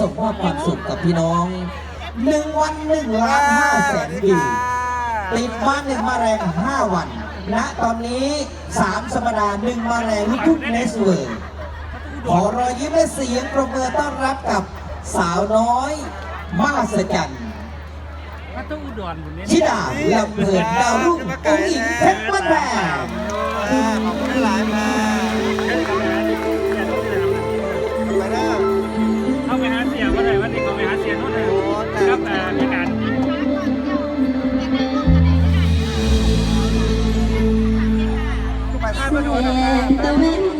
ส่งมอบความสุขกับพี่น้องหนึ่งวันหนึ่งล้านห้าแสนวิวติดมาหนึ่งมาแรงห้าวัน ณ ตอนนี้สามสัปดาห์หนึ่งมาแรงทุกเนสเวอร์ ขอรอยยิ้มและเสียงประบมือต้อนรับกับสาวน้อยมาสจันพระตู้ดรนี่ยชิดาลำเพลินดาวรุ่งกุ้งอิงเพชรบ้านแพง หลายมา เสียโน้นเลยครับอมีการไปพามาดูนะครับ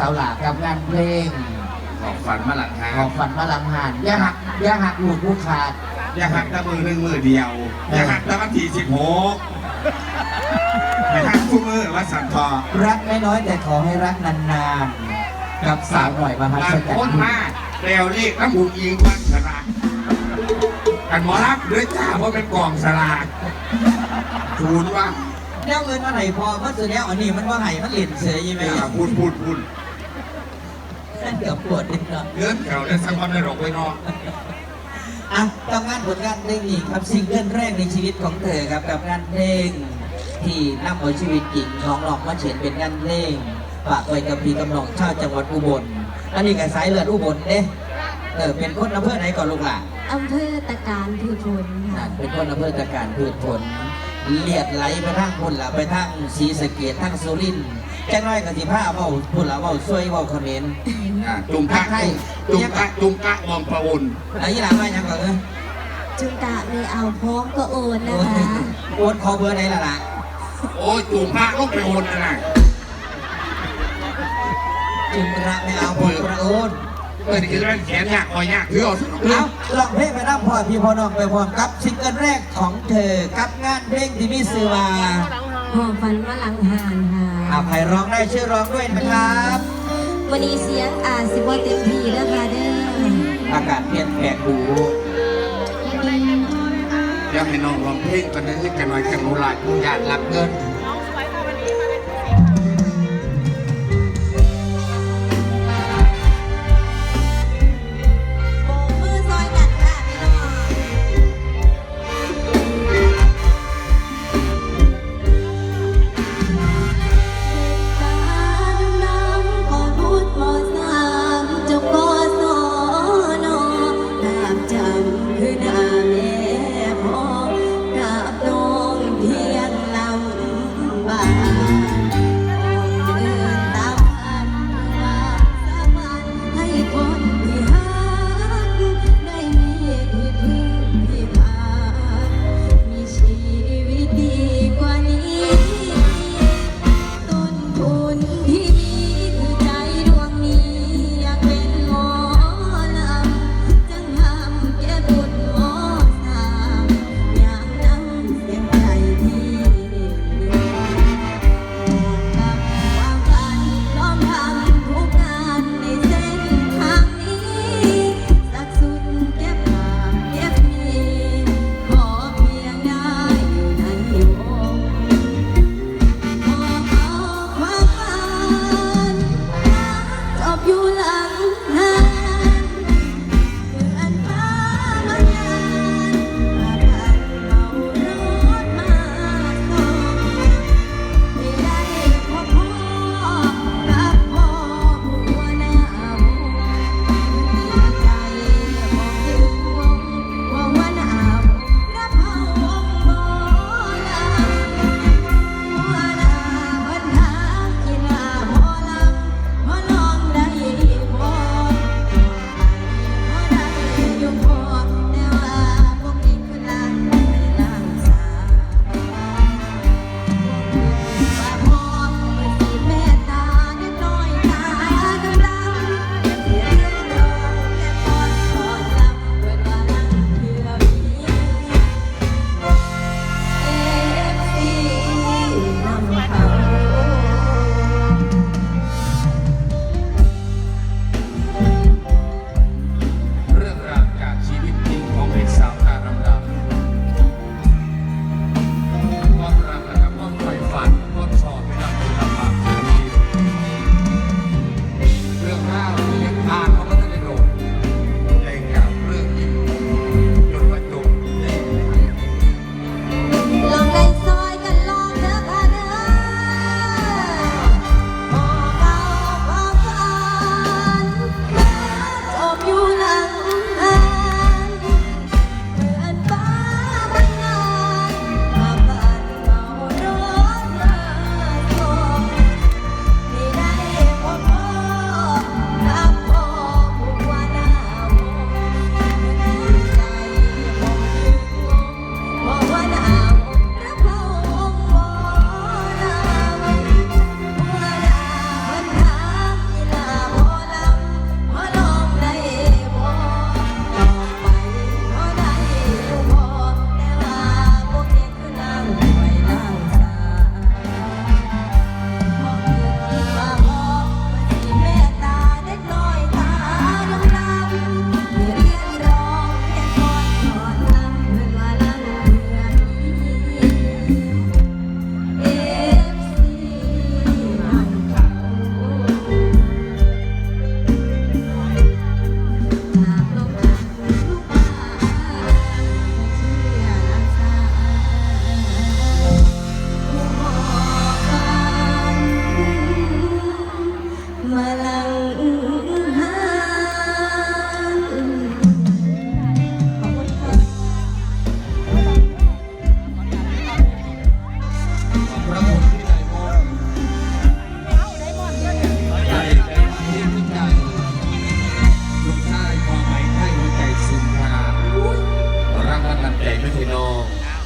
สาวหลากับงานเพลงขอบฝันมาหลังทางของฝันมาลังหานอย่าหักอย่าหักลูกผู้ขาดอย่าหักแตะมือหนึ่งมือเดียว อย่าหักแตะวันที่สิบหกอย่าหักทุกมือว่าสันทอรักน้อยๆแต่ขอให้รักนานๆ กับสาวหน่อยมหับาศงจรคนรย์มาเร็วเลขน้ำบุญอิงวันสลากกันหมอรับด้วยจ้าเพราะเป็นกล่องสลากศูนย์ว่าแนวเงินมาไหนพอมันสุดแล้วอันนี้มันว่าไห้มันเหรียญเสียยี่ไหมเออพูดพูดพูดนั่น เกือบปวดนิดหน่อยเลื่อนแถวได้สักวันได้หรอกไว้เนอกอะกับงานผลงานเพลงนี้ครับซิงเกิลแรกในชีวิตของเธอครับกับงานเพลง ที่นำเอาชีวิตจริงของหลอกมาเขียนเป็นงานเพลงฝากไว้กับพี่กำนองชาวจังหวัดอุบลอันนี้ก็สายเลือดอุบลเด้เออเป็นคนอำเภอไหนก่อนลูกหล่ะอำเภอตะการพือพลนั่ค่ะนเป็นคนอำเภอตะการพืชผลเลียดไหลไปทางพุ่นละไปทางศรีสะเกดทางสุรินทร์แจ้งน้อยกับสิผ้าเว้าพุ่นละเว้าช่วยเว้าเขมรอ่าจุงกะจุงกะจุงกะมองประอุนไอ้ยี่หลาว่าหยังก่อนเออจุงกะไม่เอาพร้อมก็โอนนะโอ้ยคะโอนคอเบอร์ไหนล่ะล่ะโอ้ยจุงกะลงไปโอนนะนะจึงระไม่เอาผลประโอนเออนี่คือเรื่องแขนยากคอยยากถือเอาเอาลองเพลงไปนั่งพ่อพี่พ่อน้องไปพร้อมกับซิงเกิลแรกของเธอกับงานเพลงที่มีชื่อว่าหอมฟันว่าหลังหานค่ะเอา ใครร้องได้ช่วยร้องด้วยนะครับ วันนี้เสียงอาจสิบ่เต็มที่แล้วค่ะเด้ออากาศเปลี่ยนแปลงดูอยากให้น้องร้องเพลงกันนะให้กันหน่อยกันโนลาผู้ญาติรับเงิน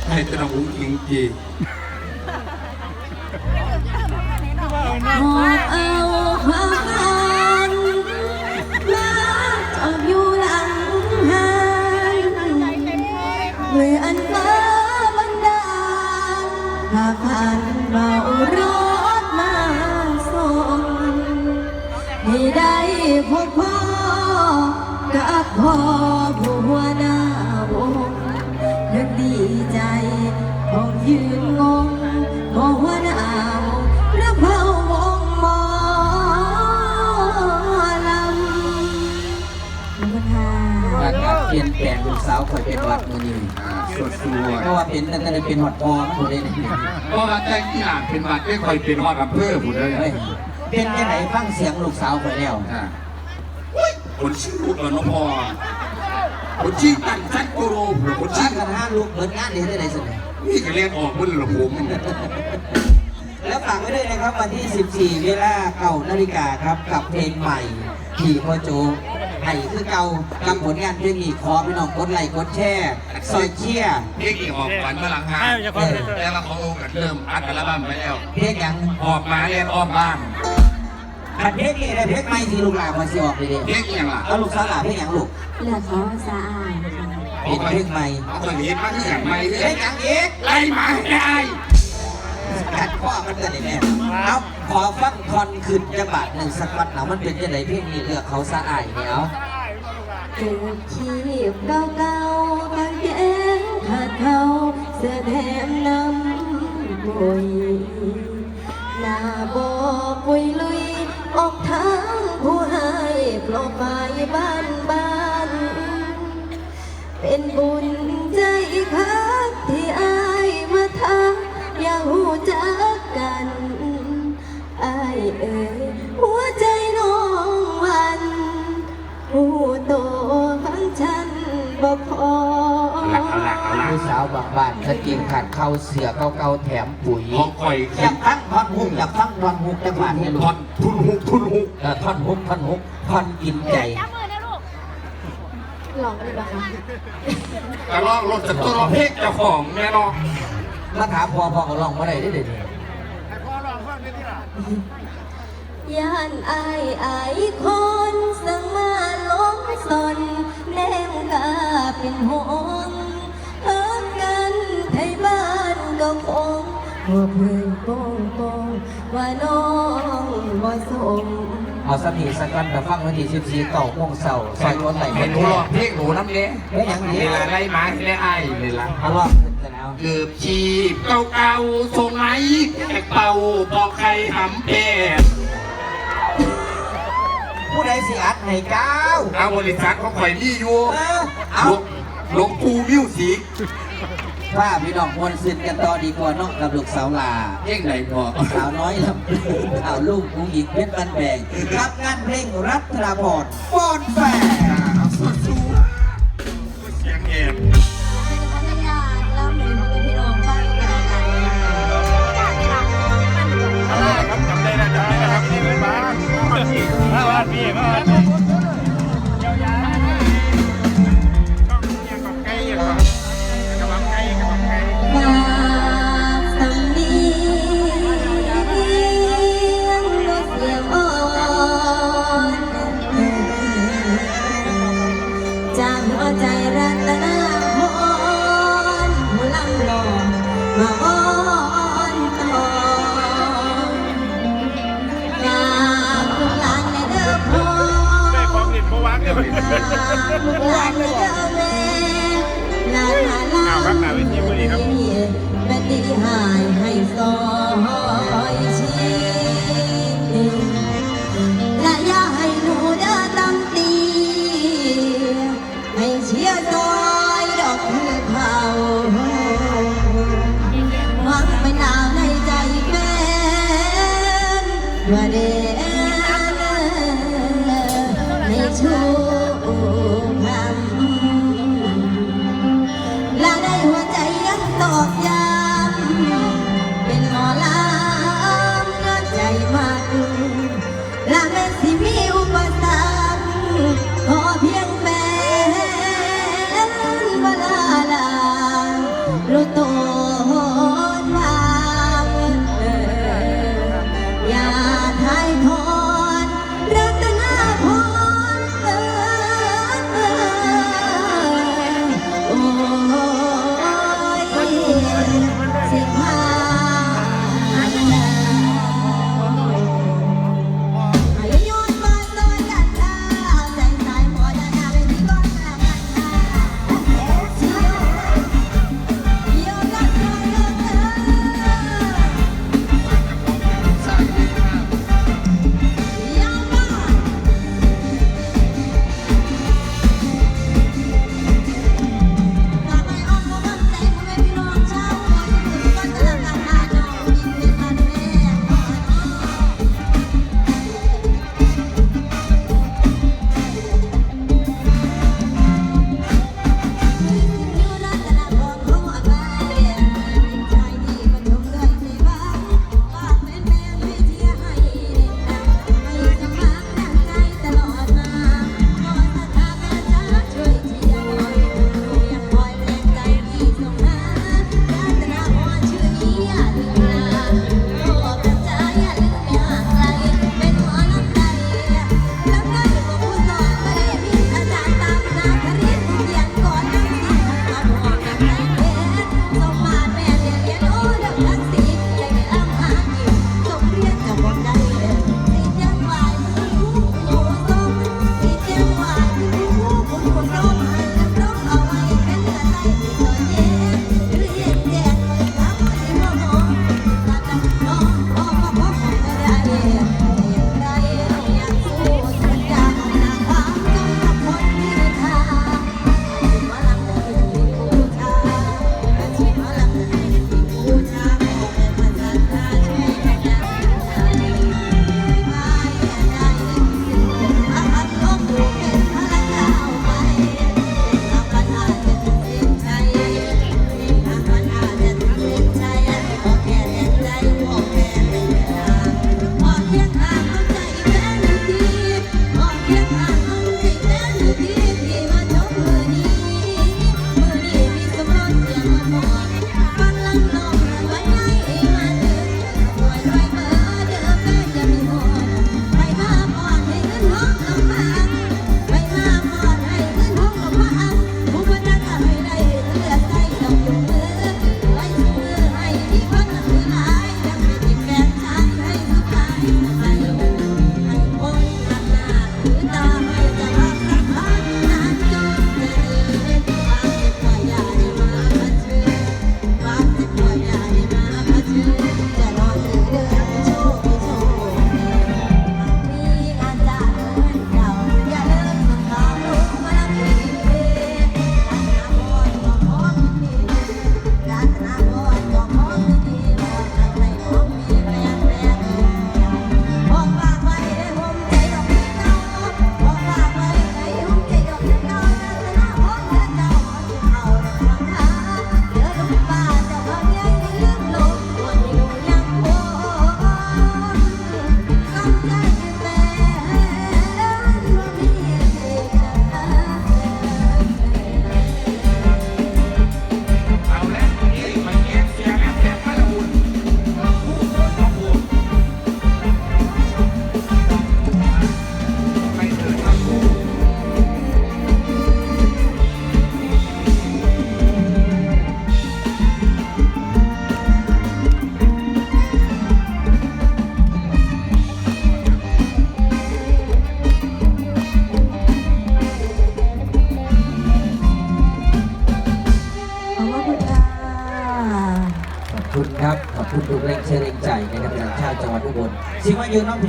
ไทยตะอเอาความฝันมาจอบยูหลังหันเยอันฟ้บันดาผ่านเรารถมาส่งให้ได้พบพ่อกับพ่อ ยืนงงพอหัวหน้าวงแล้วเผาวงหมอลำขอบคุณค่ะอากาศเปลี่ยนแปลงลูกสาวคอยเป็นหวัดมือนี้อ่าสดสวยเพราะว่าเป็นตั้งแต่เป็นหวัดพอผู้ใดนี่เพราะว่าแต่งที่หลานเป็นวัดไม่ค่อยเป็นฮอดอำเภอผู้ใดเฮ้ยเป็นยังไงฟังเสียงลูกสาวคอยแล้วอ่าอุ๊ยคนชื่อลูกเหรอน้องพ่อคนชื่อตั้งชัดโกโรผู้คนจ้าชื่อกันห้าลูกเปิดงานเดี๋ยวได้ไหนสิ นี่ก็เรียกออกมันเหรอผมแล้วฝากไว้ด้วยนะครับวันที่ 14 เวลาเก่านาฬิกาครับกับเพลงใหม่ที่พ่อโจไห้คือเก่ากับผลงานเพลงนี้ขอพี่น้องกดไลค์กดแชร์ซอยเชียร์เรียกอีกออกฝันมาหลังหาให้จะคอยเลยแล้วเราเขากันเริ่มอัดอัลบั้มไปแล้วเพลงหยังออกมาเรียนอ้อมบ้านอันเพลงนี้นะเพลงใหม่ที่ลูกหลานมาสิออกเลยเด้เรียกอีกอย่างล่ะเอาลูกสาวหลานเพลงหยังลูกเลือดเขาสะอา ดค่ะเป็นเพลงใหม่เอาเคยเห็นมาที่อย่างไม่เพเรีลยงกหยังอีกไล่หมาให้ได้กัดข้อมันจะได้แม่เอาขอฟังทอนขึ้นจะบาทหนึ่งสักวัดหนามันเป็นจะไหนเพลงนี้เลือกเขาสะอายเนี่ยเอาเก็บขีบเก่าๆกางเกงขาดเขาเสื้อแถมน้ำปุยหน้าบอปุยลุยออกทางผู้ให้โปรไฟล์บ้านบ้านๆ เป็นบุญใจคักที่อายมาทักอย่าหูจักกันอายเอ่ยหัวใจน้องวันผู้โตฟังฉันบ่พอหลักเอาหลักเอาหลักผู้สาวบางบ้านสกินขาดเข้าเสือเก่าๆแถมปุ๋ยของคอยอยากฟังท่อนฮุกอยากฟังท่อนฮุกจังหวะนี้ลูทอกนทุนหุกทุนหุก เออท่อนฮุกท่อนฮุกท่อนกินใจ ลองได้ปะคะกระลอกรถจะตัวเราเพกเจ้าของแน่นอนมาถามพอพอก็ลองมาได้ได้เด็ดย่านอายอายคนสังมาลงสนแนมกาเป็นห่วงเฮิกกันไทยบ้านก็คงหัวเพื่อนโป้งโป้งว่าน้องบ่สม เอาสักทีสักกันแต่ฟังวันที่14เก่าโมงเสาร์ซอยรถไหลเห็นหนูรู้หลอกเพกหนูน้ำเนี้ยไม่อย่างนี้เวลาไล่หมาให้ได้ไอ้เวลาเอารอบขึ้นกันแล้วเกือบชีพเก่าๆส่งไหนแขกเป่าบอกใครหำเป็ดผู้ใดสิอัดให้เก้าเอาบริษัทของข่อยนี่อยู่เออเอาหลวงปู่มิวสิก ว่าพี่น้องมวลซึนกันต่อดีกว่าเนาะกับลูกสาวลาเพลงไหนพอสาวน้อยลำพูนสาวลูกผู้หญิงเพชรบันแบงรับงานเพลงรัตนาพรปอนแฟร์เอาสดสูเสียงแอบเราเหมือนกับพี่น้องฟังกั เด้อแม่หลานหลานหลานอ้าวครับหน้าเวทีพอดีครับเป็นดีหายให้ซอยชี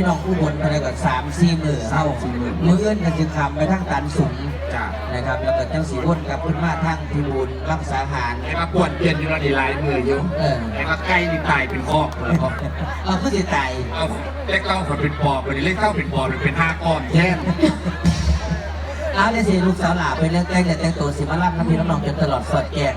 น้องพี่น้องอุบลอะไรก็สามสี่มือเข้ามือเอื้อนกันจึงคำไปทั้งตันสูงจ้านะครับแล้วก็จังสีวนกลับขึ้นมาทั้งพิบูลรักษาหารไอ้มาปวดเย็นอยู่เราดีหลายมืออยู่เออไอ้มาใกล้นี่ตายเป็นคอกเลยครับเอาขึ้นสิตายเอาเลขเก้าคนเป็นปอบไปเลขเก้าเป็นปอบเป็นห้าก้อนแค่นเอาเลยสิลูกสาวหลาไปเรื่องแต่งแต่งตัวสิมาล่ำน้ำพี่น้ำนองจนตลอดสอดแกง